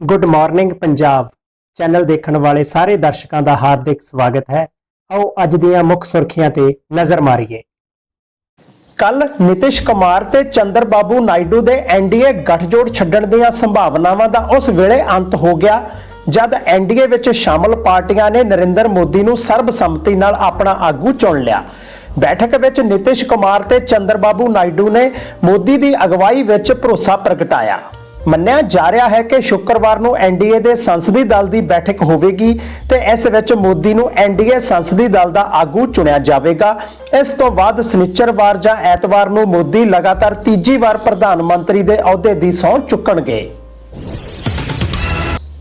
Good morning Punjab channel ਦੇਖਣ ਵਾਲੇ ਸਾਰੇ ਦਰਸ਼ਕਾਂ ਦਾ ਹਾਰਦਿਕ ਸਵਾਗਤ ਹੈ। ਆਓ ਅੱਜ ਦੀਆਂ ਮੁੱਖ ਸੁਰਖੀਆਂ ਤੇ ਨਜ਼ਰ ਮਾਰੀਏ। ਕੱਲ ਨਿਤਿਸ਼ ਕੁਮਾਰ ਤੇ ਚੰਦਰ ਬਾਬੂ ਨਾਇਡੂ ਦੇ ਐਨਡੀਏ ਗੱਠਜੋੜ ਛੱਡਣ ਦੀਆਂ ਸੰਭਾਵਨਾਵਾਂ ਦਾ ਉਸ ਵੇਲੇ ਅੰਤ ਹੋ ਗਿਆ, ਜਦ ਐਨਡੀਏ ਵਿੱਚ ਸ਼ਾਮਲ ਪਾਰਟੀਆਂ ਨੇ ਨਰਿੰਦਰ ਮੋਦੀ ਨੂੰ ਸਰਬਸੰਮਤੀ ਨਾਲ ਆਪਣਾ ਆਗੂ ਚੁਣ ਲਿਆ। ਬੈਠਕ ਵਿੱਚ ਨਿਤਿਸ਼ ਕੁਮਾਰ ਤੇ ਚੰਦਰ ਬਾਬੂ ਨਾਇਡੂ ਨੇ ਮੋਦੀ ਦੀ ਅਗਵਾਈ ਵਿੱਚ ਭਰੋਸਾ ਪ੍ਰਗਟਾਇਆ। ਮੰਨਿਆ ਜਾ ਰਿਹਾ ਹੈ ਕਿ ਸ਼ੁੱਕਰਵਾਰ ਨੂੰ ਐਨਡੀਏ ਦੇ ਸੰਸਦੀ ਦਲ ਦੀ ਬੈਠਕ ਹੋਵੇਗੀ ਤੇ ਇਸ ਵਿੱਚ ਮੋਦੀ ਨੂੰ ਐਨਡੀਏ ਸੰਸਦੀ ਦਲ ਦਾ ਆਗੂ ਚੁਣਿਆ ਜਾਵੇਗਾ। ਇਸ ਤੋਂ ਬਾਅਦ ਸਨਿਚਰਵਾਰ ਜਾਂ ਐਤਵਾਰ ਨੂੰ ਮੋਦੀ ਲਗਾਤਾਰ ਤੀਜੀ ਵਾਰ ਪ੍ਰਧਾਨ ਮੰਤਰੀ ਦੇ ਅਹੁਦੇ ਦੀ ਸਹੁੰ ਚੁੱਕਣਗੇ।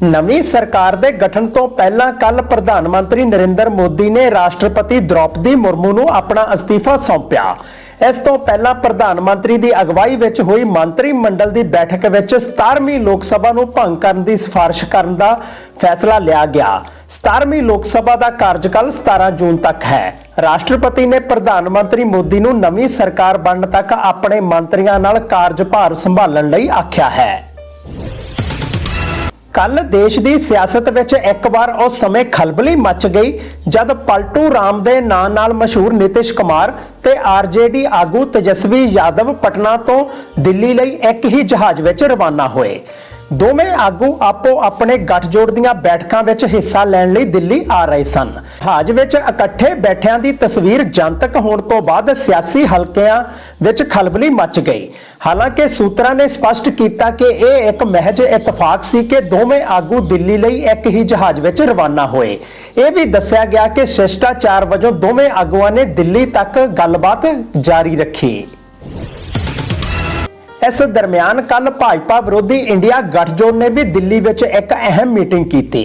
ਨਵੀਂ ਸਰਕਾਰ ਦੇ ਗਠਨ ਤੋਂ ਪਹਿਲਾਂ ਕੱਲ ਪ੍ਰਧਾਨ ਮੰਤਰੀ ਨਰਿੰਦਰ ਮੋਦੀ ਨੇ ਰਾਸ਼ਟਰਪਤੀ ਦ੍ਰੌਪਦੀ ਮੁਰਮੂ ਨੂੰ ਆਪਣਾ ਅਸਤੀਫਾ ਸੌਂਪਿਆ। ਇਸ ਤੋਂ ਪਹਿਲਾਂ ਪ੍ਰਧਾਨ ਮੰਤਰੀ ਦੀ ਅਗਵਾਈ ਵਿੱਚ ਹੋਈ ਮੰਤਰੀ ਮੰਡਲ ਦੀ ਬੈਠਕ ਵਿੱਚ 17ਵੀਂ ਲੋਕ ਸਭਾ ਨੂੰ ਭੰਗ ਕਰਨ ਦੀ ਸਿਫਾਰਿਸ਼ ਕਰਨ ਦਾ ਫੈਸਲਾ ਲਿਆ ਗਿਆ। 17ਵੀਂ ਲੋਕ ਸਭਾ ਦਾ ਕਾਰਜਕਾਲ 17 ਜੂਨ ਤੱਕ ਹੈ। ਰਾਸ਼ਟਰਪਤੀ ਨੇ ਪ੍ਰਧਾਨ ਮੰਤਰੀ ਮੋਦੀ ਨੂੰ ਨਵੀਂ ਸਰਕਾਰ ਬਣਨ ਤੱਕ ਆਪਣੇ ਮੰਤਰੀਆਂ ਨਾਲ ਕਾਰਜਭਾਰ ਸੰਭਾਲਣ ਲਈ ਆਖਿਆ ਹੈ। ਕੱਲ ਦੇਸ਼ ਦੀ ਸਿਆਸਤ ਵਿੱਚ ਇੱਕ ਵਾਰ ਉਸ ਸਮੇਂ ਖਲਬਲੀ ਮਚ ਗਈ ਜਦ ਪਲਟੂ ਰਾਮ ਦੇ ਨਾਂ ਨਾਲ ਮਸ਼ਹੂਰ ਨਿਤਿਸ਼ ਕੁਮਾਰ ਤੇ ਆਰਜੇਡੀ ਆਗੂ ਤੇਜਸਵੀ ਯਾਦਵ ਪਟਨਾ ਤੋਂ ਦਿੱਲੀ ਲਈ ਇੱਕ ਹੀ ਜਹਾਜ਼ ਵਿੱਚ ਰਵਾਨਾ ਹੋਏ। ਦੋਵੇਂ ਆਗੂ ਆਪੋ ਆਪਣੇ ਗੱਠਜੋੜ ਦੀਆਂ ਬੈਠਕਾਂ ਵਿੱਚ ਹਿੱਸਾ ਲੈਣ ਲਈ ਦਿੱਲੀ ਆ ਰਹੇ ਸਨ। ਜਹਾਜ਼ ਵਿੱਚ ਇਕੱਠੇ ਬੈਠਿਆਂ ਦੀ ਤਸਵੀਰ ਜਨਤਕ ਹੋਣ ਤੋਂ ਬਾਅਦ ਸਿਆਸੀ ਹਲਕਿਆਂ ਵਿੱਚ ਖਲਬਲੀ ਮਚ ਗਈ। ਹਾਲਾਂਕਿ ਸੂਤਰਾਂ ਨੇ ਸਪਸ਼ਟ ਕੀਤਾ ਕਿ ਇਹ ਇੱਕ ਮਹਿਜ ਇਤਫਾਕ ਸੀ ਕਿ ਦੋਵੇਂ ਆਗੂ ਦਿੱਲੀ ਲਈ ਇੱਕ ਹੀ ਜਹਾਜ਼ ਵਿੱਚ ਰਵਾਨਾ ਹੋਏ। ਇਹ ਵੀ ਦੱਸਿਆ ਗਿਆ ਕਿ ਸ਼ਿਸ਼ਟਾਚਾਰ ਵਜੋਂ ਦੋਵੇਂ ਆਗੂਆਂ ਨੇ ਦਿੱਲੀ ਤੱਕ ਗੱਲਬਾਤ ਜਾਰੀ ਰੱਖੀ। ਇਸ ਦਰਮਿਆਨ ਕੱਲ ਭਾਜਪਾ ਵਿਰੋਧੀ ਇੰਡੀਆ ਗੱਠਜੋੜ ਨੇ ਵੀ ਦਿੱਲੀ ਵਿੱਚ ਇੱਕ ਅਹਿਮ ਮੀਟਿੰਗ ਕੀਤੀ।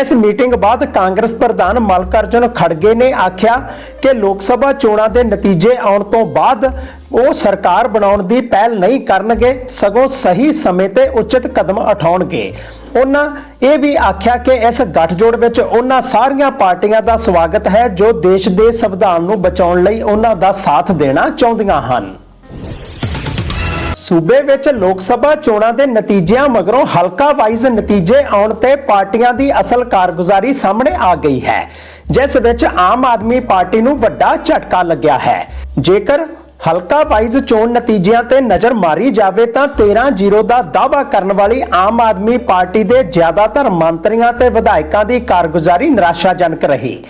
ਇਸ ਮੀਟਿੰਗ ਬਾਅਦ ਕਾਂਗਰਸ ਪ੍ਰਧਾਨ ਮਲਕਾਰਜੁਨ ਖੜਗੇ ਨੇ ਆਖਿਆ ਕਿ ਲੋਕ ਸਭਾ ਚੋਣਾਂ ਦੇ ਨਤੀਜੇ ਆਉਣ ਤੋਂ ਬਾਅਦ ਉਹ ਸਰਕਾਰ ਬਣਾਉਣ ਦੀ ਪਹਿਲ ਨਹੀਂ ਕਰਨਗੇ, ਸਗੋਂ ਸਹੀ ਸਮੇਂ ਤੇ ਉਚਿਤ ਕਦਮ ਉਠਾਉਣਗੇ। ਉਹਨਾਂ ਇਹ ਵੀ ਆਖਿਆ ਕਿ ਇਸ ਗੱਠਜੋੜ ਵਿੱਚ ਉਹਨਾਂ ਸਾਰੀਆਂ ਪਾਰਟੀਆਂ ਦਾ ਸਵਾਗਤ ਹੈ ਜੋ ਦੇਸ਼ ਦੇ ਸੰਵਿਧਾਨ ਨੂੰ ਬਚਾਉਣ ਲਈ ਉਹਨਾਂ ਦਾ ਸਾਥ ਦੇਣਾ ਚਾਹੁੰਦੀਆਂ ਹਨ। ਸੂਬੇ ਵਿੱਚ ਲੋਕ ਸਭਾ ਚੋਣਾਂ ਦੇ ਨਤੀਜਿਆਂ ਮਗਰੋਂ ਹਲਕਾ ਵਾਈਜ਼ ਨਤੀਜੇ ਆਉਣ ਤੇ ਪਾਰਟੀਆਂ ਦੀ ਅਸਲ ਕਾਰਗੁਜ਼ਾਰੀ ਸਾਹਮਣੇ ਆ ਗਈ ਹੈ, ਜਿਸ ਵਿੱਚ ਆਮ ਆਦਮੀ ਪਾਰਟੀ ਨੂੰ ਵੱਡਾ ਝਟਕਾ ਲੱਗਿਆ ਹੈ। ਜੇਕਰ ਹਲਕਾ ਵਾਈਜ਼ ਚੋਣ ਨਤੀਜਿਆਂ ਤੇ ਨਜ਼ਰ ਮਾਰੀ ਜਾਵੇ ਤਾਂ 13-0 ਦਾ ਦਾਅਵਾ ਕਰਨ ਵਾਲੀ ਆਮ ਆਦਮੀ ਪਾਰਟੀ ਦੇ ਜ਼ਿਆਦਾਤਰ ਮੰਤਰੀਆਂ ਤੇ ਵਿਧਾਇਕਾਂ ਦੀ ਕਾਰਗੁਜ਼ਾਰੀ ਨਿਰਾਸ਼ਾਜਨਕ ਰਹੀ।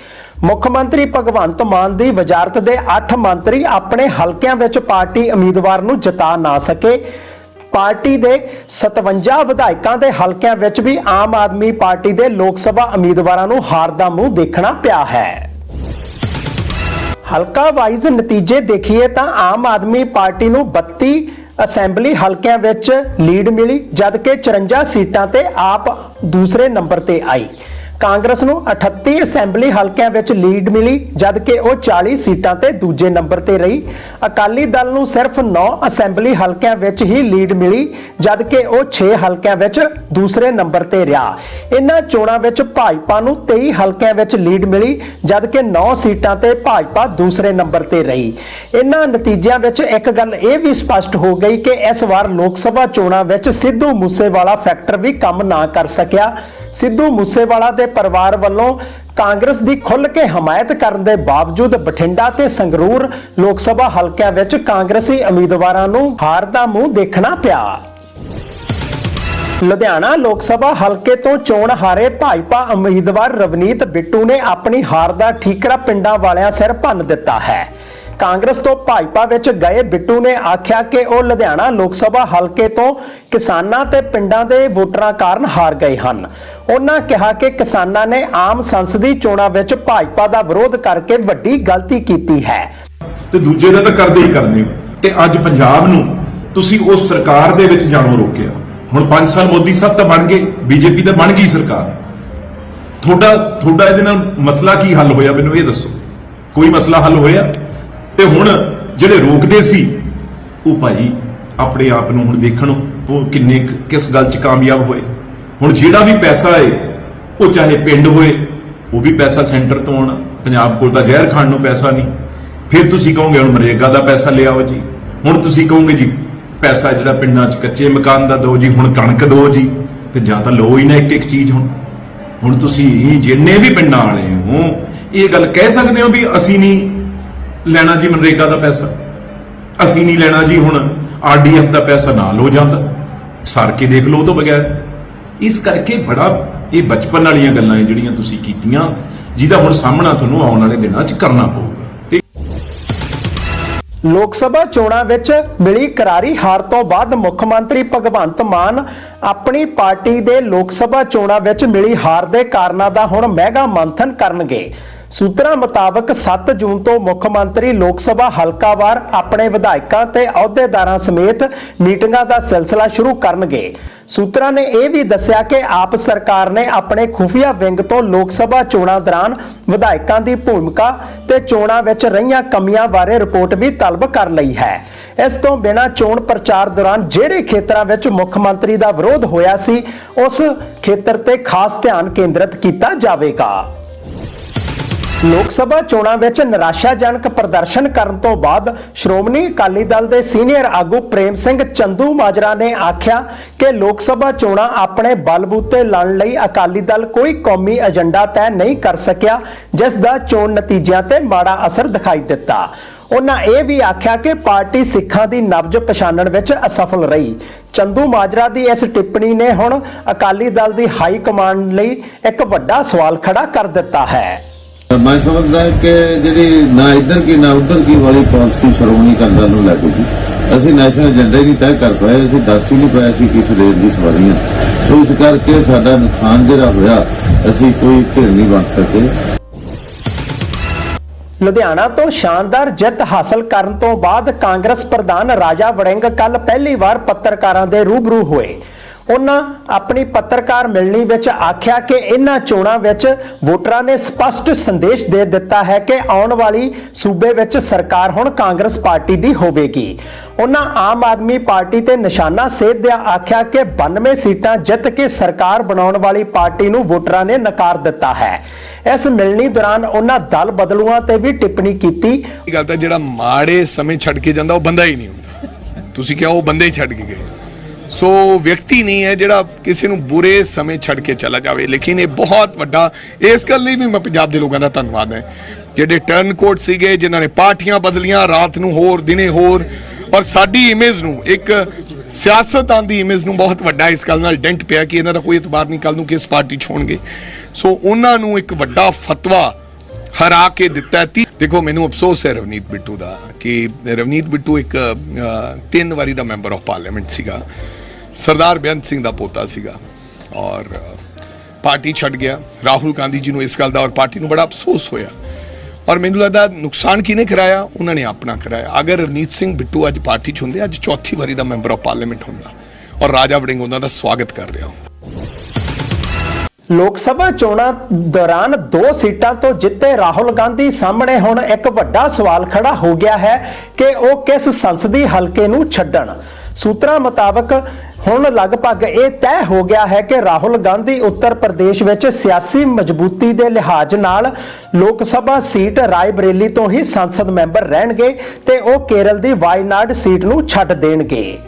ਮੁੱਖ ਮੰਤਰੀ ਭਗਵੰਤ ਮਾਨ ਦੀ ਵਜ਼ਾਰਤ ਦੇ 8 ਮੰਤਰੀ ਆਪਣੇ ਹਲਕਿਆਂ ਵਿੱਚ ਪਾਰਟੀ ਉਮੀਦਵਾਰ ਨੂੰ ਜਿਤਾ ਨਾ ਸਕੇ। ਪਾਰਟੀ ਦੇ 57 ਵਿਧਾਇਕਾਂ ਦੇ ਹਲਕਿਆਂ ਵਿੱਚ ਵੀ ਆਮ ਆਦਮੀ ਪਾਰਟੀ ਦੇ ਲੋਕ ਸਭਾ ਉਮੀਦਵਾਰਾਂ ਨੂੰ ਹਾਰ ਦਾ ਮੂੰਹ ਦੇਖਣਾ ਪਿਆ ਹੈ। ਹਲਕਾ ਵਾਈਜ਼ ਨਤੀਜੇ ਦੇਖੀਏ ਤਾਂ ਆਮ ਆਦਮੀ ਪਾਰਟੀ ਨੂੰ 32 ਅਸੈਂਬਲੀ ਹਲਕਿਆਂ ਵਿੱਚ ਲੀਡ ਮਿਲੀ, ਜਦਕਿ 54 ਸੀਟਾਂ ਤੇ ਆਪ ਦੂਸਰੇ ਨੰਬਰ ਤੇ ਆਈ। ਕਾਂਗਰਸ ਨੂੰ 38 ਅਸੈਂਬਲੀ ਹਲਕਿਆਂ ਵਿੱਚ ਲੀਡ ਮਿਲੀ, ਜਦਕਿ ਉਹ 40 ਸੀਟਾਂ ਤੇ ਦੂਜੇ ਨੰਬਰ ਤੇ ਰਹੀ। ਅਕਾਲੀ ਦਲ ਨੂੰ ਸਿਰਫ 9 ਅਸੈਂਬਲੀ ਹਲਕਿਆਂ ਵਿੱਚ ਹੀ ਲੀਡ ਮਿਲੀ, ਜਦਕਿ ਉਹ 6 ਹਲਕਿਆਂ ਵਿੱਚ ਦੂਸਰੇ ਨੰਬਰ ਤੇ ਰਿਹਾ। ਇਹਨਾਂ ਚੋਣਾਂ ਵਿੱਚ ਭਾਜਪਾ ਨੂੰ 23 ਹਲਕਿਆਂ ਵਿੱਚ ਲੀਡ ਮਿਲੀ, ਜਦਕਿ 9 ਸੀਟਾਂ ਤੇ ਭਾਜਪਾ ਦੂਸਰੇ ਨੰਬਰ ਤੇ ਰਹੀ। ਇਹਨਾਂ ਨਤੀਜਿਆਂ ਵਿੱਚ ਇੱਕ ਗੱਲ ਇਹ ਵੀ ਸਪਸ਼ਟ ਹੋ ਗਈ ਕਿ ਇਸ ਵਾਰ ਲੋਕ ਸਭਾ ਚੋਣਾਂ ਵਿੱਚ ਸਿੱਧੂ ਮੂਸੇਵਾਲਾ ਫੈਕਟਰ ਵੀ ਕੰਮ ਨਾ ਕਰ ਸਕਿਆ। ਸਿੱਧੂ ਮੂਸੇਵਾਲਾ ਦੇ ਪਰਿਵਾਰ ਵੱਲੋਂ ਕਾਂਗਰਸ ਦੀ ਖੁੱਲ੍ਹ ਕੇ ਹਮਾਇਤ ਕਰਨ ਦੇ ਬਾਵਜੂਦ ਬਠਿੰਡਾ ਤੇ ਸੰਗਰੂਰ ਲੋਕ ਸਭਾ ਹਲਕਿਆਂ ਵਿੱਚ ਕਾਂਗਰਸੀ ਉਮੀਦਵਾਰਾਂ ਨੂੰ ਹਾਰ ਦਾ ਮੂੰਹ ਦੇਖਣਾ ਪਿਆ। ਲੁਧਿਆਣਾ ਲੋਕ ਸਭਾ ਹਲਕੇ ਤੋਂ ਚੋਣ ਹਾਰੇ ਭਾਜਪਾ ਉਮੀਦਵਾਰ ਰਵਨੀਤ ਬਿੱਟੂ ਨੇ ਆਪਣੀ ਹਾਰ ਦਾ ਠੀਕਰਾ ਪਿੰਡਾਂ ਵਾਲਿਆਂ ਸਿਰ ਭੰਨ ਦਿੱਤਾ ਹੈ। ਕਾਂਗਰਸ ਤੋਂ ਭਾਜਪਾ ਵਿੱਚ ਗਏ ਬਿੱਟੂ ਨੇ ਆਖਿਆ ਕਿ ਉਹ ਲੁਧਿਆਣਾ ਲੋਕ ਸਭਾ ਹਲਕੇ ਤੋਂ ਕਿਸਾਨਾਂ ਤੇ ਪਿੰਡਾਂ ਦੇ ਵੋਟਰਾਂ ਕਾਰਨ ਹਾਰ ਗਏ ਹਨ। ਉਹਨਾਂ ਕਿਹਾ ਕਿ ਕਿਸਾਨਾਂ ਨੇ ਆਮ ਸੰਸਦੀ ਚੋਣਾਂ ਵਿੱਚ ਭਾਜਪਾ ਦਾ ਵਿਰੋਧ ਕਰਕੇ ਵੱਡੀ ਗਲਤੀ ਕੀਤੀ ਹੈ। ਤੇ ਦੂਜੇ ਦਾ ਤਾਂ ਕਰਦੇ ਹੀ ਕਰਦੇ ਹੋ। ਤੇ ਅੱਜ ਪੰਜਾਬ ਨੂੰ ਤੁਸੀਂ ਉਸ ਸਰਕਾਰ ਦੇ ਵਿੱਚ ਜਾਣੋਂ ਰੋਕਿਆ। ਹੁਣ 5 ਸਾਲ ਮੋਦੀ ਸਾਹਿਬ ਤਾਂ ਬਣ ਗਏ, ਬੀਜੇਪੀ ਤਾਂ ਬਣ ਗਈ ਸਰਕਾਰ। ਤੁਹਾਡਾ ਤੁਹਾਡਾ ਇਹਦੇ ਨਾਲ ਮਸਲਾ ਕੀ ਹੱਲ ਹੋਇਆ? ਮੈਨੂੰ ਇਹ ਦੱਸੋ। ਕੋਈ ਮਸਲਾ ਹੱਲ ਹੋਇਆ? ਤੇ ਹੁਣ ਜਿਹੜੇ ਰੋਕਦੇ ਸੀ, ਉਹ ਭਾਈ ਆਪਣੇ ਆਪ ਨੂੰ ਹੁਣ ਦੇਖਣ ਉਹ ਕਿੰਨੇ ਕੁ- ਕਿਸ ਗੱਲ 'ਚ ਕਾਮਯਾਬ ਹੋਏ। ਹੁਣ ਜਿਹੜਾ ਵੀ ਪੈਸਾ ਹੈ ਉਹ ਚਾਹੇ ਪਿੰਡ ਹੋਏ, ਉਹ ਵੀ ਪੈਸਾ ਸੈਂਟਰ ਤੋਂ ਆਉਣਾ। ਪੰਜਾਬ ਕੋਲ ਤਾਂ ਜ਼ਹਿਰ ਖਾਣ ਨੂੰ ਪੈਸਾ ਨਹੀਂ। ਫਿਰ ਤੁਸੀਂ ਕਹੋਗੇ ਹੁਣ ਮਰੇਗਾ ਦਾ ਪੈਸਾ ਲਿਆਓ ਜੀ। ਹੁਣ ਤੁਸੀਂ ਕਹੋਗੇ ਜੀ, ਪੈਸਾ ਜਿਹੜਾ ਪਿੰਡਾਂ 'ਚ ਕੱਚੇ ਮਕਾਨ ਦਾ ਦਿਓ ਜੀ, ਹੁਣ ਕਣਕ ਦਿਓ ਜੀ, ਤੇ ਜਾਂ ਤਾਂ ਲੋ ਹੀ ਨਾ ਇੱਕ ਇੱਕ ਚੀਜ਼ ਹੁਣ। ਹੁਣ ਤੁਸੀਂ ਜਿੰਨੇ ਵੀ ਪਿੰਡਾਂ ਵਾਲੇ ਹੋ, ਇਹ ਗੱਲ ਕਹਿ ਸਕਦੇ ਹੋ ਵੀ ਅਸੀਂ ਨਹੀਂ ਲੈਣਾ ਜੀ ਮਨਰੇਗਾ ਦਾ ਪੈਸਾ। ਅਸੀਂ ਨਹੀਂ ਲੈਣਾ ਜੀ ਹੁਣ ਆਰਡੀਐਫ ਦਾ ਪੈਸਾ ਨਾ ਲੋ ਜਾਂਦਾ। ਸਰ ਕੇ ਦੇਖ ਲਓ ਉਹ ਤੋਂ ਬਗੈਰ। ਇਸ ਕਰਕੇ ਬੜਾ ਇਹ ਬਚਪਨ ਵਾਲੀਆਂ ਗੱਲਾਂ ਜਿਹੜੀਆਂ ਤੁਸੀਂ ਕੀਤੀਆਂ, ਜਿਹਦਾ ਹੁਣ ਸਾਹਮਣਾ ਤੁਹਾਨੂੰ ਆਉਣ ਵਾਲੇ ਦਿਨਾਂ 'ਚ ਕਰਨਾ ਪਊਗਾ ਲੋਕ ਸਭਾ ਚੋਣਾਂ ਵਿੱਚ ਮਿਲੀ ਕਰਾਰੀ ਹਾਰ ਤੋਂ ਬਾਅਦ ਮੁੱਖ ਮੰਤਰੀ ਭਗਵੰਤ ਮਾਨ ਆਪਣੀ ਪਾਰਟੀ ਦੇ ਲੋਕ ਸਭਾ ਚੋਣਾਂ ਵਿੱਚ ਮਿਲੀ ਹਾਰ ਦੇ ਕਾਰਨਾਂ ਦਾ ਹੁਣ ਮਹਿਗਾ ਮੰਥਨ ਕਰਨਗੇ। ਸੂਤਰਾਂ ਮੁਤਾਬਕ 7 ਜੂਨ ਤੋਂ ਮੁੱਖ ਮੰਤਰੀ ਲੋਕ ਸਭਾ ਹਲਕਾਵਾਰ ਆਪਣੇ ਵਿਧਾਇਕਾਂ ਤੇ ਅਹੁਦੇਦਾਰਾਂ ਸਮੇਤ ਮੀਟਿੰਗਾਂ ਦਾ ਸਿਲਸਿਲਾ ਸ਼ੁਰੂ ਕਰਨਗੇ। ਸੂਤਰਾਂ ਨੇ ਇਹ ਵੀ ਦੱਸਿਆ ਕਿ ਆਪ ਸਰਕਾਰ ਨੇ ਆਪਣੇ ਖੁਫੀਆ ਵਿੰਗ ਤੋਂ ਲੋਕ ਸਭਾ ਚੋਣਾਂ ਦੌਰਾਨ ਵਿਧਾਇਕਾਂ ਦੀ ਭੂਮਿਕਾ ਤੇ ਚੋਣਾਂ ਵਿੱਚ ਰਹੀਆਂ ਕਮੀਆਂ ਬਾਰੇ ਰਿਪੋਰਟ ਵੀ ਤਲਬ ਕਰ ਲਈ ਹੈ। ਇਸ ਤੋਂ ਬਿਨਾਂ ਚੋਣ ਪ੍ਰਚਾਰ ਦੌਰਾਨ ਜਿਹੜੇ ਖੇਤਰਾਂ ਵਿੱਚ ਮੁੱਖ ਮੰਤਰੀ ਦਾ ਵਿਰੋਧ ਹੋਇਆ ਸੀ, ਉਸ ਖੇਤਰ ਤੇ ਖਾਸ ਧਿਆਨ ਕੇਂਦਰਿਤ ਕੀਤਾ ਜਾਵੇਗਾ। ਲੋਕ ਸਭਾ ਚੋਣਾਂ ਵਿੱਚ ਨਿਰਾਸ਼ਾਜਨਕ ਪ੍ਰਦਰਸ਼ਨ ਕਰਨ ਤੋਂ ਬਾਅਦ ਸ਼੍ਰੋਮਣੀ ਅਕਾਲੀ ਦਲ ਦੇ ਸੀਨੀਅਰ ਆਗੂ ਪ੍ਰੇਮ ਸਿੰਘ ਚੰਦੂ ਮਾਜਰਾ ਨੇ ਆਖਿਆ ਕਿ ਲੋਕ ਸਭਾ ਚੋਣਾਂ ਆਪਣੇ ਬਲਬੂਤੇ ਲੜਨ ਲਈ ਅਕਾਲੀ ਦਲ ਕੋਈ ਕੌਮੀ ਏਜੰਡਾ ਤੈਅ ਨਹੀਂ ਕਰ ਸਕਿਆ, ਜਿਸ ਦਾ ਚੋਣ ਨਤੀਜਿਆਂ ਤੇ ਮਾੜਾ ਅਸਰ ਦਿਖਾਈ ਦਿੱਤਾ। ਉਹਨਾਂ ਇਹ ਵੀ ਆਖਿਆ ਕਿ ਪਾਰਟੀ ਸਿੱਖਾਂ ਦੀ ਨਬਜ ਪਛਾਣਨ ਵਿੱਚ ਅਸਫਲ ਰਹੀ। ਚੰਦੂ ਮਾਜਰਾ ਦੀ ਇਸ ਟਿੱਪਣੀ ਨੇ ਹੁਣ ਅਕਾਲੀ ਦਲ ਦੀ ਹਾਈ ਕਮਾਂਡ ਲਈ ਇੱਕ ਵੱਡਾ ਸਵਾਲ ਖੜਾ ਕਰ ਦਿੱਤਾ ਹੈ। ਮੈਂ ਸਮਝਦਾ ਕਿ ਜਿਹੜੀ ਨਾ ਇੱਧਰ ਕੀ, ਨਾ ਉੱਧਰ ਕੀ ਵਾਲੀ ਪਾਲਿਸੀ ਸ਼੍ਰੋਮਣੀ ਅਕਾਲੀ ਦਲ ਨੂੰ ਲੈ ਕੇ ਅਸੀਂ ਨੈਸ਼ਨਲ ਏਜੰਡਾ ਹੀ ਤੈਅ ਕਰ ਪਾਏ, ਅਸੀਂ ਦੱਸ ਹੀ ਨਹੀਂ ਪਾਏ ਅਸੀਂ ਕਿਸ ਰੇਟ ਦੀ ਸਵਾਰੀਆਂ ਸੋ ਇਸ ਕਰਕੇ ਸਾਡਾ ਨੁਕਸਾਨ ਜਿਹੜਾ ਹੋਇਆ, ਅਸੀਂ ਕੋਈ ਢਿਰ ਨਹੀਂ ਬਣ ਸਕੇ। ਲੁਧਿਆਣਾ ਤੋਂ ਸ਼ਾਨਦਾਰ ਜਿੱਤ ਹਾਸਲ ਕਰਨ ਤੋਂ ਬਾਅਦ ਕਾਂਗਰਸ ਪ੍ਰਧਾਨ ਰਾਜਾ ਵੜਿੰਗ ਕੱਲ ਪਹਿਲੀ ਵਾਰ ਪੱਤਰਕਾਰਾਂ ਦੇ ਰੂਬਰੂ ਹੋਏ। ਉਹਨਾਂ ਆਪਣੀ ਪੱਤਰਕਾਰ ਮਿਲਣੀ ਵਿੱਚ ਆਖਿਆ ਕਿ ਇਹਨਾਂ ਚੋਣਾਂ ਵਿੱਚ ਵੋਟਰਾਂ ਨੇ ਸਪਸ਼ਟ ਸੰਦੇਸ਼ ਦੇ ਦਿੱਤਾ ਹੈ ਕਿ ਆਉਣ ਵਾਲੀ ਸੂਬੇ ਵਿੱਚ ਸਰਕਾਰ ਹੁਣ ਕਾਂਗਰਸ ਪਾਰਟੀ ਦੀ ਹੋਵੇਗੀ। ਉਹਨਾਂ ਆਮ ਆਦਮੀ ਪਾਰਟੀ ਤੇ ਨਿਸ਼ਾਨਾ ਸੇਧਦਿਆਂ ਆਖਿਆ ਕਿ 92 ਸੀਟਾਂ ਜਿੱਤ ਕੇ ਸਰਕਾਰ ਬਣਾਉਣ ਵਾਲੀ ਪਾਰਟੀ ਨੂੰ ਵੋਟਰਾਂ ਨੇ ਨਕਾਰ ਦਿੱਤਾ ਹੈ। ਇਸ ਮਿਲਣੀ ਦੌਰਾਨ ਉਹਨਾਂ ਦਲ ਬਦਲੂਆਂ ਤੇ ਵੀ ਟਿੱਪਣੀ ਕੀਤੀ। ਗੱਲ ਤਾਂ ਜਿਹੜਾ ਮਾੜੇ ਸਮੇਂ ਛੱਡ ਕੇ ਜਾਂਦਾ ਉਹ ਬੰਦਾ ਹੀ ਨਹੀਂ ਹੁੰਦਾ। ਤੁਸੀਂ ਕਿਹਾ ਉਹ ਬੰਦੇ ਹੀ ਛੱਡ ਕੇ ਗਏ। ਸੋ ਵਿਅਕਤੀ ਨਹੀਂ ਹੈ ਜਿਹੜਾ ਕਿਸੇ ਨੂੰ ਬੁਰੇ ਸਮੇਂ ਛੱਡ ਕੇ ਚਲਾ ਜਾਵੇ, ਲੇਕਿਨ ਇਹ ਬਹੁਤ ਵੱਡਾ, ਇਸ ਗੱਲ ਲਈ ਵੀ ਮੈਂ ਪੰਜਾਬ ਦੇ ਲੋਕਾਂ ਦਾ ਧੰਨਵਾਦ ਹੈ। ਜਿਹੜੇ ਟਰਨ ਕੋਟ ਸੀਗੇ, ਜਿਨ੍ਹਾਂ ਨੇ ਪਾਰਟੀਆਂ ਬਦਲੀਆਂ, ਰਾਤ ਨੂੰ ਹੋਰ, ਦਿਨੇ ਹੋਰ, ਔਰ ਸਾਡੀ ਇਮੇਜ ਨੂੰ, ਇੱਕ ਸਿਆਸਤਦਾਨ ਦੀ ਇਮੇਜ ਨੂੰ ਬਹੁਤ ਵੱਡਾ ਇਸ ਗੱਲ ਨਾਲ ਡੈਂਟ ਪਿਆ ਕਿ ਇਹਨਾਂ ਦਾ ਕੋਈ ਇਤਬਾਰ ਨਹੀਂ ਕੱਲ ਨੂੰ ਕਿਸ ਪਾਰਟੀ 'ਚ ਹੋਣਗੇ। ਸੋ ਉਹਨਾਂ ਨੂੰ ਇੱਕ ਵੱਡਾ ਫਤਵਾ ਹਰਾ ਕੇ ਦਿੱਤਾ ਹੈ। ਤੀ- ਦੇਖੋ, ਮੈਨੂੰ ਅਫਸੋਸ ਹੈ ਰਵਨੀਤ ਬਿੱਟੂ ਦਾ ਕਿ ਰਵਨੀਤ ਬਿੱਟੂ ਇੱਕ ਤਿੰਨ ਵਾਰੀ ਦਾ ਮੈਂਬਰ ਆਫ ਪਾਰਲੀਮੈਂਟ ਸੀਗਾ। ਸਰਦਾਰ ਬੇਅੰਤ ਸਿੰਘ ਦਾ ਪੋਤਾ ਸੀਗਾ ਔਰ ਪਾਰਟੀ ਛੱਡ ਗਿਆ। ਰਾਹੁਲ ਗਾਂਧੀ ਜੀ ਨੂੰ ਇਸ ਗੱਲ ਦਾ ਔਰ ਪਾਰਟੀ ਨੂੰ ਬੜਾ ਅਫਸੋਸ ਹੋਇਆ। ਔਰ ਮੈਨੂੰ ਲੱਗਦਾ ਨੁਕਸਾਨ ਕਿਹਨੇ ਕਰਾਇਆ? ਉਹਨਾਂ ਨੇ ਆਪਣਾ ਕਰਾਇਆ। ਅਗਰ ਰਵਨੀਤ ਸਿੰਘ ਬਿੱਟੂ ਅੱਜ ਪਾਰਟੀ 'ਚ ਹੁੰਦੇ, ਅੱਜ ਚੌਥੀ ਵਾਰੀ ਦਾ ਮੈਂਬਰ ਆਫ ਪਾਰਲੀਮੈਂਟ ਹੁੰਦਾ ਔਰ ਰਾਜਾ ਵੜਿੰਗ ਉਹਨਾਂ ਦਾ ਸਵਾਗਤ ਕਰ ਰਿਹਾ ਹੁੰਦਾ। ਲੋਕ ਸਭਾ ਚੋਣਾਂ ਦੌਰਾਨ ਦੋ ਸੀਟਾਂ ਤੋਂ ਜਿੱਤੇ ਰਾਹੁਲ ਗਾਂਧੀ ਸਾਹਮਣੇ ਹੁਣ ਇੱਕ ਵੱਡਾ ਸਵਾਲ ਖੜਾ ਹੋ ਗਿਆ ਹੈ ਕਿ ਉਹ ਕਿਸ ਸੰਸਦੀ ਹਲਕੇ ਨੂੰ ਛੱਡਣ। ਸੂਤਰਾਂ ਮੁਤਾਬਕ ਹੁਣ ਲਗਭਗ ਇਹ ਤੈਅ ਹੋ ਗਿਆ ਹੈ ਕਿ ਰਾਹੁਲ ਗਾਂਧੀ ਉੱਤਰ ਪ੍ਰਦੇਸ਼ ਵਿੱਚ ਸਿਆਸੀ ਮਜ਼ਬੂਤੀ ਦੇ ਲਿਹਾਜ਼ ਨਾਲ ਲੋਕ ਸਭਾ ਸੀਟ ਰਾਏਬਰੇਲੀ ਤੋਂ ਹੀ ਸੰਸਦ ਮੈਂਬਰ ਰਹਿਣਗੇ ਤੇ ਉਹ ਕੇਰਲ ਦੀ ਵਾਇਨਾਡ ਸੀਟ ਨੂੰ ਛੱਡ ਦੇਣਗੇ।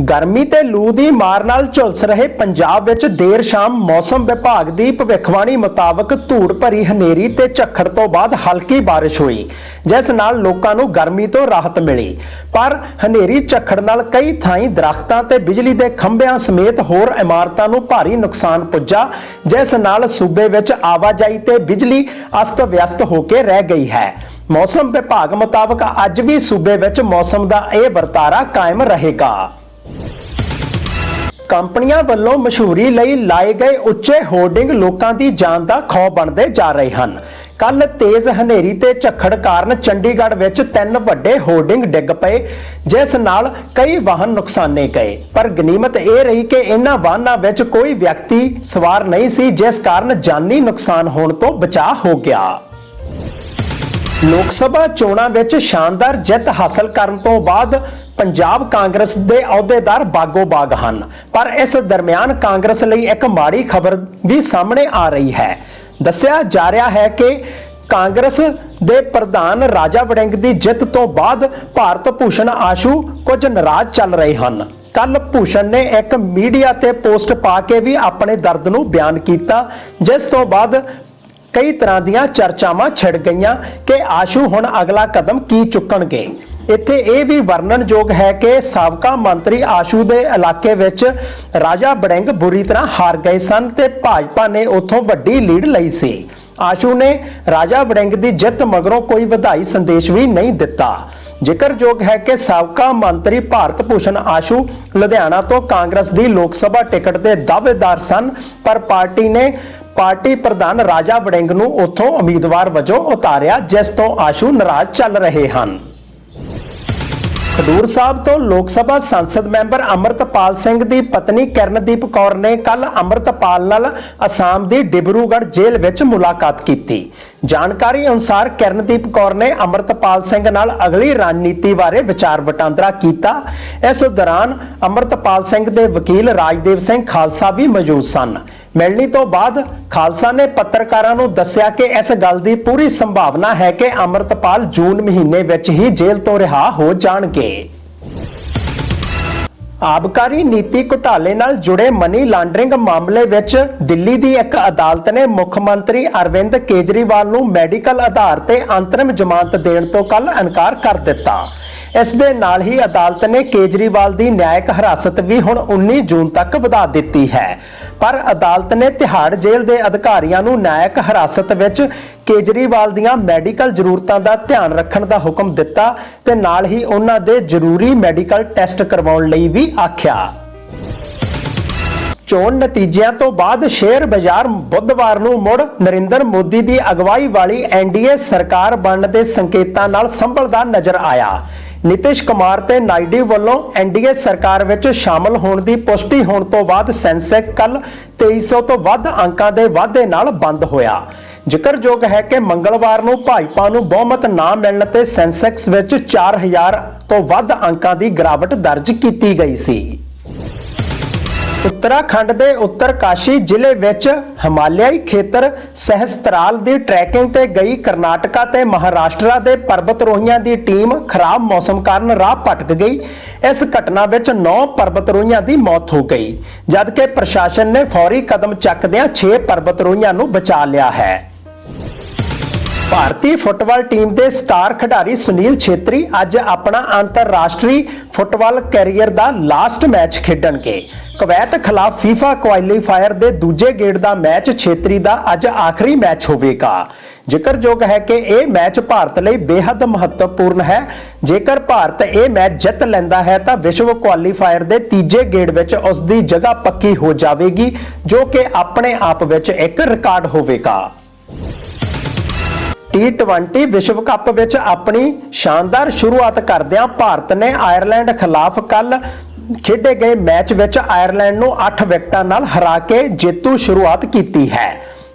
ਗਰਮੀ ਤੇ ਲੂ ਦੀ ਮਾਰ ਨਾਲ ਝੁਲਸ ਰਹੇ ਪੰਜਾਬ ਵਿੱਚ ਦੇਰ ਸ਼ਾਮ ਮੌਸਮ ਵਿਭਾਗ ਦੀ ਭਵਿੱਖਬਾਣੀ ਮੁਤਾਬਕ ਧੂੜ ਭਰੀ ਹਨੇਰੀ ਤੇ ਝੱਖੜ ਤੋਂ ਬਾਅਦ ਹਲਕੀ ਬਾਰਿਸ਼ ਹੋਈ, ਜਿਸ ਨਾਲ ਲੋਕਾਂ ਨੂੰ ਗਰਮੀ ਤੋਂ ਰਾਹਤ ਮਿਲੀ। ਪਰ ਹਨੇਰੀ ਝੱਖੜ ਨਾਲ ਕਈ ਥਾਈਂ ਦਰਖਤਾਂ ਤੇ ਬਿਜਲੀ ਦੇ ਖੰਭਿਆਂ ਸਮੇਤ ਹੋਰ ਇਮਾਰਤਾਂ ਨੂੰ ਭਾਰੀ ਨੁਕਸਾਨ ਪੁੱਜਾ, ਜਿਸ ਨਾਲ ਸੂਬੇ ਵਿੱਚ ਆਵਾਜਾਈ ਤੇ ਬਿਜਲੀ ਅਸਤ-ਵਿਅਸਤ ਹੋ ਕੇ ਰਹਿ ਗਈ ਹੈ। ਮੌਸਮ ਵਿਭਾਗ ਮੁਤਾਬਕ ਅੱਜ ਵੀ ਸੂਬੇ ਵਿੱਚ ਮੌਸਮ ਦਾ ਇਹ ਵਰਤਾਰਾ ਕਾਇਮ ਰਹੇਗਾ। ਕੰਪਨੀਆਂ ਵੱਲੋਂ ਮਸ਼ਹੂਰੀ ਲਈ ਲਾਏ ਗਏ ਉੱਚੇ ਹੋਰਡਿੰਗ ਲੋਕਾਂ ਦੀ ਜਾਨ ਦਾ ਖੌਫ ਬਣਦੇ ਜਾ ਰਹੇ ਹਨ। ਕੱਲ ਤੇਜ਼ ਹਨੇਰੀ ਤੇ ਝੱਖੜ ਕਾਰਨ ਚੰਡੀਗੜ੍ਹ ਵਿੱਚ ਤਿੰਨ ਵੱਡੇ ਹੋਰਡਿੰਗ ਡਿੱਗ ਪਏ, ਜਿਸ ਨਾਲ ਕਈ ਵਾਹਨ ਨੁਕਸਾਨੇ ਗਏ। ਪਰ ਗਨੀਮਤ ਇਹ ਰਹੀ ਕਿ ਇਹਨਾਂ ਵਾਹਨਾਂ ਵਿੱਚ ਕੋਈ ਵਿਅਕਤੀ ਸਵਾਰ ਨਹੀਂ ਸੀ, ਜਿਸ ਕਾਰਨ ਜਾਨੀ ਨੁਕਸਾਨ ਹੋਣ ਤੋਂ ਬਚਾਅ ਹੋ ਗਿਆ। ਲੋਕ ਸਭਾ ਚੋਣਾਂ ਵਿੱਚ ਸ਼ਾਨਦਾਰ ਜਿੱਤ ਹਾਸਲ ਕਰਨ ਤੋਂ ਬਾਅਦ ਪੰਜਾਬ ਕਾਂਗਰਸ ਦੇ ਅਹੁਦੇਦਾਰ ਬਾਗੋ ਬਾਗ ਹਨ। ਪਰ ਇਸ ਦਰਮਿਆਨ ਕਾਂਗਰਸ ਲਈ ਇੱਕ ਮਾੜੀ ਖਬਰ ਵੀ ਸਾਹਮਣੇ ਆ ਰਹੀ ਹੈ। ਦੱਸਿਆ ਜਾ ਰਿਹਾ ਹੈ ਕਿ ਕਾਂਗਰਸ ਦੇ ਪ੍ਰਧਾਨ ਰਾਜਾ ਵੜਿੰਗ ਦੀ ਜਿੱਤ ਤੋਂ ਬਾਅਦ ਭਾਰਤ ਭੂਸ਼ਣ ਆਸ਼ੂ ਕੁਝ ਨਾਰਾਜ਼ ਚੱਲ ਰਹੇ ਹਨ। ਕੱਲ ਭੂਸ਼ਣ ਨੇ ਇੱਕ ਮੀਡੀਆ ਤੇ ਪੋਸਟ ਪਾ ਕੇ ਵੀ ਆਪਣੇ ਦਰਦ ਨੂੰ ਬਿਆਨ ਕੀਤਾ, ਜਿਸ ਤੋਂ ਬਾਅਦ ਕਈ ਤਰ੍ਹਾਂ ਦੀਆਂ ਚਰਚਾਵਾਂ ਛਿੜ ਗਈਆਂ ਕਿ ਆਸ਼ੂ ਹੁਣ ਅਗਲਾ ਕਦਮ ਕੀ ਚੁੱਕਣਗੇ। ਇੱਥੇ ਇਹ ਵੀ ਵਰਣਨਯੋਗ ਹੈ ਕਿ ਸਾਬਕਾ ਮੰਤਰੀ ਆਸ਼ੂ ਦੇ ਇਲਾਕੇ ਵਿੱਚ ਰਾਜਾ ਬੜਿੰਗ ਬੁਰੀ ਤਰ੍ਹਾਂ ਹਾਰ ਗਏ ਸਨ ਤੇ ਭਾਜਪਾ ਨੇ ਉੱਥੋਂ ਵੱਡੀ ਲੀਡ ਲਈ ਸੀ। ਆਸ਼ੂ ਨੇ ਰਾਜਾ ਵੜਿੰਗ ਦੀ ਜਿੱਤ ਮਗਰੋਂ ਕੋਈ ਵਧਾਈ ਸੰਦੇਸ਼ ਵੀ ਨਹੀਂ ਦਿੱਤਾ। ਜ਼ਿਕਰਯੋਗ ਹੈ ਕਿ ਸਾਬਕਾ ਮੰਤਰੀ ਭਾਰਤ ਭੂਸ਼ਣ ਆਸ਼ੂ ਲੁਧਿਆਣਾ ਤੋਂ ਕਾਂਗਰਸ ਦੀ ਲੋਕ ਸਭਾ ਟਿਕਟ ਦੇ ਦਾਅਵੇਦਾਰ ਸਨ, ਪਰ ਪਾਰਟੀ ਨੇ ਪਾਰਟੀ ਪ੍ਰਧਾਨ ਰਾਜਾ ਵੜਿੰਗ ਨੂੰ ਉੱਥੋਂ ਉਮੀਦਵਾਰ ਵਜੋਂ ਉਤਾਰਿਆ, ਜਿਸ ਤੋਂ ਆਸ਼ੂ ਨਾਰਾਜ਼ ਚੱਲ ਰਹੇ ਹਨ। ਖਡੂਰ ਸਾਹਿਬ ਤੋਂ ਲੋਕ ਸਭਾ ਸੰਸਦ ਮੈਂਬਰ ਅਮਰਤਪਾਲ ਸਿੰਘ ਦੀ ਪਤਨੀ ਕਰਨਦੀਪ ਕੌਰ ਨੇ ਕੱਲ ਅਮਰਤਪਾਲ ਨਾਲ ਅਸਾਮ ਦੀ ਡਿਬਰੂਗੜ੍ਹ ਜੇਲ੍ਹ ਵਿੱਚ ਮੁਲਾਕਾਤ ਕੀਤੀ। ਜਾਣਕਾਰੀ ਅਨੁਸਾਰ ਕਰਨਦੀਪ ਕੌਰ ਨੇ ਅਮਰਤਪਾਲ ਸਿੰਘ ਨਾਲ ਅਗਲੀ ਰਣਨੀਤੀ ਬਾਰੇ ਵਿਚਾਰ ਵਟਾਂਦਰਾ ਕੀਤਾ। ਇਸ ਦੌਰਾਨ ਅਮਰਤਪਾਲ ਸਿੰਘ ਦੇ ਵਕੀਲ ਰਾਜਦੇਵ ਸਿੰਘ ਖਾਲਸਾ ਵੀ ਮੌਜੂਦ ਸਨ। ਮਿਲਣੀ ਤੋਂ ਬਾਅਦ ਖਾਲਸਾ ਨੇ ਪੱਤਰਕਾਰਾਂ ਨੂੰ ਦੱਸਿਆ ਕਿ ਇਸ ਗੱਲ ਦੀ ਪੂਰੀ ਸੰਭਾਵਨਾ ਹੈ ਕਿ ਅਮਰਤਪਾਲ ਜੂਨ ਮਹੀਨੇ ਵਿੱਚ ਹੀ ਜੇਲ੍ਹ ਤੋਂ ਰਿਹਾ ਹੋ ਜਾਣਗੇ। ਆਬਕਾਰੀ ਨੀਤੀ ਘੁਟਾਲੇ ਨਾਲ ਜੁੜੇ ਮਨੀ ਲਾਂਡਰਿੰਗ ਮਾਮਲੇ ਵਿੱਚ ਦਿੱਲੀ ਦੀ ਇੱਕ ਅਦਾਲਤ ਨੇ ਮੁੱਖ ਮੰਤਰੀ ਅਰਵਿੰਦ ਕੇਜਰੀਵਾਲ ਨੂੰ ਮੈਡੀਕਲ ਆਧਾਰ ਤੇ ਅੰਤਰਿਮ ਜ਼ਮਾਨਤ ਦੇਣ ਤੋਂ ਕੱਲ ਇਨਕਾਰ ਕਰ ਦਿੱਤਾ। ਇਸ ਦੇ ਨਾਲ ਹੀ ਅਦਾਲਤ ਨੇ ਕੇਜਰੀਵਾਲ ਦੀ ਨਿਆਇਕ ਹਿਰਾਸਤ ਵੀ ਹੁਣ 19 ਜੂਨ ਤੱਕ ਵਧਾ ਦਿੱਤੀ ਹੈ। ਪਰ ਅਦਾਲਤ ਨੇ ਤਿਹਾੜ ਜੇਲ੍ਹ ਦੇ ਅਧਿਕਾਰੀਆਂ ਨੂੰ ਨਿਆਇਕ ਹਿਰਾਸਤ ਵਿੱਚ ਕੇਜਰੀਵਾਲ ਦੀਆਂ ਮੈਡੀਕਲ ਜ਼ਰੂਰਤਾਂ ਦਾ ਧਿਆਨ ਰੱਖਣ ਦਾ ਹੁਕਮ ਦਿੱਤਾ ਤੇ ਨਾਲ ਹੀ ਉਹਨਾਂ ਦੇ ਜ਼ਰੂਰੀ ਮੈਡੀਕਲ ਟੈਸਟ ਕਰਵਾਉਣ ਲਈ ਵੀ ਆਖਿਆ। ਚੋਣ ਨਤੀਜਿਆਂ ਤੋਂ ਬਾਅਦ ਸ਼ੇਅਰ ਬਾਜ਼ਾਰ ਬੁੱਧਵਾਰ ਨੂੰ ਮੁੜ ਨਰਿੰਦਰ ਮੋਦੀ ਦੀ ਅਗਵਾਈ ਵਾਲੀ ਐਨਡੀਏ ਸਰਕਾਰ ਬਣਨ ਦੇ ਸੰਕੇਤਾਂ ਨਾਲ ਸੰਭਲਦਾ ਨਜ਼ਰ ਆਇਆ। ਨਿਤਿਸ਼ ਕੁਮਾਰ ਤੇ ਨਾਇਡੂ ਵੱਲੋਂ ਐਨਡੀਏ ਸਰਕਾਰ ਵਿੱਚ ਸ਼ਾਮਲ ਹੋਣ ਦੀ ਪੁਸ਼ਟੀ ਹੋਣ ਤੋਂ ਬਾਅਦ ਸੈਂਸੈਕ ਕੱਲ 2300 ਤੋਂ ਵੱਧ ਅੰਕਾਂ ਦੇ ਵਾਧੇ ਨਾਲ ਬੰਦ ਹੋਇਆ। ਜ਼ਿਕਰਯੋਗ ਹੈ ਕਿ ਮੰਗਲਵਾਰ ਨੂੰ ਭਾਜਪਾ ਨੂੰ ਬਹੁਮਤ ਨਾ ਮਿਲਣ ਤੇ ਸੈਂਸੈਕਸ ਵਿੱਚ 4000 ਤੋਂ ਵੱਧ ਅੰਕਾਂ ਦੀ ਗਿਰਾਵਟ ਦਰਜ ਕੀਤੀ ਗਈ ਸੀ। ਉੱਤਰਾਖੰਡ ਦੇ ਉੱਤਰਕਾਸ਼ੀ ਜ਼ਿਲ੍ਹੇ ਵਿੱਚ ਹਿਮਾਲਿਆਈ ਖੇਤਰ ਸਹਸਤਰਾਲ ਦੀ ਟਰੈਕਿੰਗ ਤੇ ਗਈ ਕਰਨਾਟਕਾ ਤੇ ਮਹਾਰਾਸ਼ਟਰ ਦੇ ਪਰਬਤਰੋਹੀਆਂ ਦੀ ਟੀਮ ਖਰਾਬ ਮੌਸਮ ਕਾਰਨ ਰਾਹ ਭਟਕ ਗਈ। ਇਸ ਘਟਨਾ ਵਿੱਚ 9 ਪਰਬਤਰੋਹੀਆਂ ਦੀ ਮੌਤ ਹੋ ਗਈ। ਜਦਕਿ ਪ੍ਰਸ਼ਾਸਨ ਨੇ ਫੌਰੀ ਕਦਮ ਚੱਕਦਿਆਂ 6 ਪਰਬਤਰੋਹੀਆਂ ਨੂੰ ਬਚਾ ਲਿਆ ਹੈ। ਭਾਰਤੀ ਫੁੱਟਬਾਲ ਟੀਮ ਦੇ ਸਟਾਰ ਖਿਡਾਰੀ ਸੁਨੀਲ ਛੇਤਰੀ ਅੱਜ ਆਪਣਾ ਅੰਤਰਰਾਸ਼ਟਰੀ ਫੁੱਟਬਾਲ ਕੈਰੀਅਰ ਦਾ ਲਾਸਟ ਮੈਚ ਖੇਡਣਗੇ। ਕੁਵੈਤ ਖਿਲਾਫ ਫੀਫਾ ਕੁਆਲੀਫਾਇਰ ਦੇ ਦੂਜੇ ਗੇੜ ਦਾ ਮੈਚ ਛੇਤਰੀ ਦਾ ਅੱਜ ਆਖਰੀ ਮੈਚ ਹੋਵੇਗਾ। ਜ਼ਿਕਰਯੋਗ ਹੈ ਕਿ ਇਹ ਮੈਚ ਭਾਰਤ ਲਈ ਬੇहद ਮਹੱਤਵਪੂਰਨ ਹੈ। ਜੇਕਰ ਭਾਰਤ ਇਹ ਮੈਚ ਜਿੱਤ ਲੈਂਦਾ ਹੈ ਤਾਂ ਵਿਸ਼ਵ ਕੁਆਲੀਫਾਇਰ ਦੇ ਤੀਜੇ ਗੇੜ ਵਿੱਚ ਉਸ ਦੀ ਜਗ੍ਹਾ ਪੱਕੀ ਹੋ ਜਾਵੇਗੀ, ਜੋ ਕਿ ਆਪਣੇ ਆਪ ਵਿੱਚ ਇੱਕ ਰਿਕਾਰਡ ਹੋਵੇਗਾ। T20 ਵਿਸ਼ਵ ਕੱਪ ਵਿੱਚ ਆਪਣੀ ਸ਼ਾਨਦਾਰ ਸ਼ੁਰੂਆਤ ਕਰਦਿਆਂ ਭਾਰਤ ਨੇ ਆਇਰਲੈਂਡ ਖਿਲਾਫ ਕੱਲ ਖੇਡੇ ਗਏ ਮੈਚ ਵਿੱਚ ਆਇਰਲੈਂਡ ਨੂੰ 8 ਵਿਕਟਾਂ ਨਾਲ ਹਰਾ ਕੇ ਜੇਤੂ ਸ਼ੁਰੂਆਤ ਕੀਤੀ ਹੈ।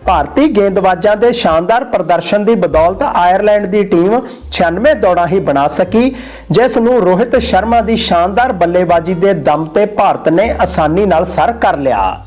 ਭਾਰਤੀ ਗੇਂਦਬਾਜ਼ਾਂ ਦੇ ਸ਼ਾਨਦਾਰ ਪ੍ਰਦਰਸ਼ਨ ਦੀ ਬਦੌਲਤ ਆਇਰਲੈਂਡ ਦੀ ਟੀਮ 96 ਦੌੜਾਂ ਹੀ ਬਣਾ ਸਕੀ, ਜਿਸ ਨੂੰ ਰੋਹਿਤ ਸ਼ਰਮਾ ਦੀ ਸ਼ਾਨਦਾਰ ਬੱਲੇਬਾਜ਼ੀ ਦੇ ਦਮ ਤੇ ਭਾਰਤ ਨੇ ਆਸਾਨੀ ਨਾਲ ਸਰ ਕਰ ਲਿਆ।